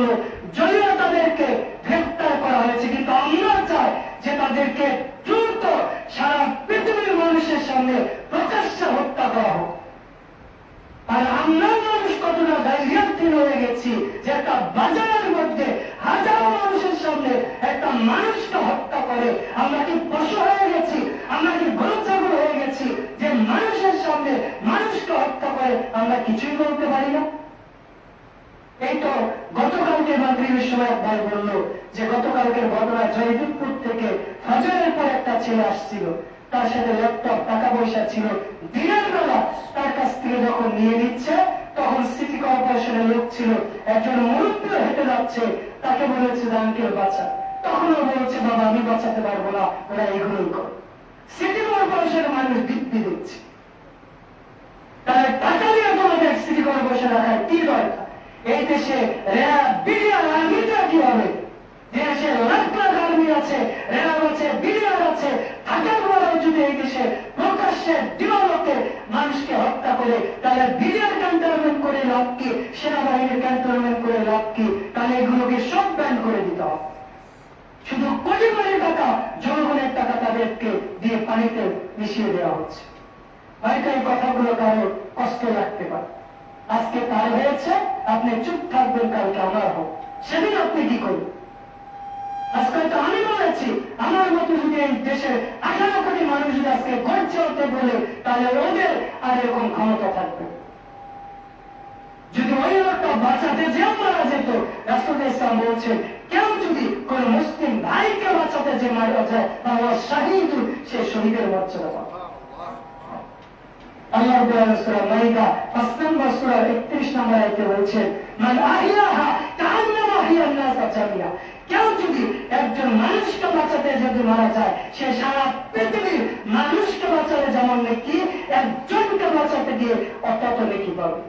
জন্য যদিও তাদেরকে করা হয়েছে। কিন্তু আমরা চাই যে তাদেরকে দ্রুত সারা পৃথিবীর মানুষের সামনে প্রকাশ্যে হত্যা করা হোক। আর আমরা মানুষ কতটা হয়ে গেছি যে একটা বাজারের মধ্যে হাজারো মানুষের সামনে একটা মানুষকে হত্যা করে আমরা কি পশু হয়ে গেছি? আমরা কি হয়ে গেছি? যে মানুষের সামনে মানুষকে হত্যা করে আমরা কিছুই বলতে পারি না। গতকালকে মাগরিবের সময় ভাই বলল যে, গতকালকের ঘটনা জয়দীপপুর থেকে ফজরের পর একটা ছেলে আসছিল। তার সাথে ল্যাপটপ টাকা পয়সা ছিল। দিনের বেলা তার কাছ থেকে যখন নিয়ে নিচ্ছে, তখন সিটি কর্পোরেশনের লোক ছিল। একজন মুরব্বী হেঁটে যাচ্ছে, তাকে বলেছে যে, আঙ্কেল, বাঁচা। তখনও বলেছে, বাবা, আমি বাঁচাতে পারব না, ওরা এগুলোই কর। সিটি কর্পোরেশনের মানুষ দিব্যি দিচ্ছে তাহলে টাকা দিয়ে তোমাদের সিটি কর্পোরেশন রাখার কি দরকার? এই দেশে রেরা বিলিয়ন আর্মিটা কি হবে যে দেশে লাখ লাখ আর্মি আছে রেরা আছে বিলিয়ন আছে থাকার পরেও যদি এই দেশে প্রকাশ্যে দিবালোকে মানুষকে হত্যা করে তাহলে বিলিয়ন ক্যান্টনমেন্ট করে কি, সেনাবাহিনীর ক্যান্টনমেন্ট করে কি, তাহলে এগুলোকে সব ব্যান করে দিতে শুধু কোটি টাকা জনগণের টাকা তাদেরকে দিয়ে পানিতে মিশিয়ে দেওয়া হচ্ছে। হয়তো এই কথাগুলো কারও কষ্ট লাগতে পারে। আজকে তার হয়েছে, আপনি চুপ থাকবেন, কালকে আমার হোক। সেদিন আপনি কি করবেন? আজকে তো আমি বলেছি, আমার মতো যদি এই দেশের আঠারো কোটি আজকে হতে বলে তাহলে ওদের আর এরকম ক্ষমতা থাকবে। যদি ওই লোকটা বাঁচাতে যেও মারা যেত, রাসুল ইসলাম বলছেন, কেউ যদি কোন মুসলিম ভাইকে বাঁচাতে যে মারা যায়, তাহলে শাহিদ সে শহীদের মর্যাদা পাবে। আল্লাহ রাব্বুল মাইদা 5 নম্বর সূরা 31 নম্বর আয়াতে বলছেন, মান আহিয়াহা কান্নামা আহিয়ান নাস জামিয়া একজন মানুষকে বাঁচাতে যদি মারা যায়, সে সারা পৃথিবীর মানুষকে বাঁচাতে যেমন নাকি, একজনকে বাঁচাতে গিয়ে অত নাকি পাবে?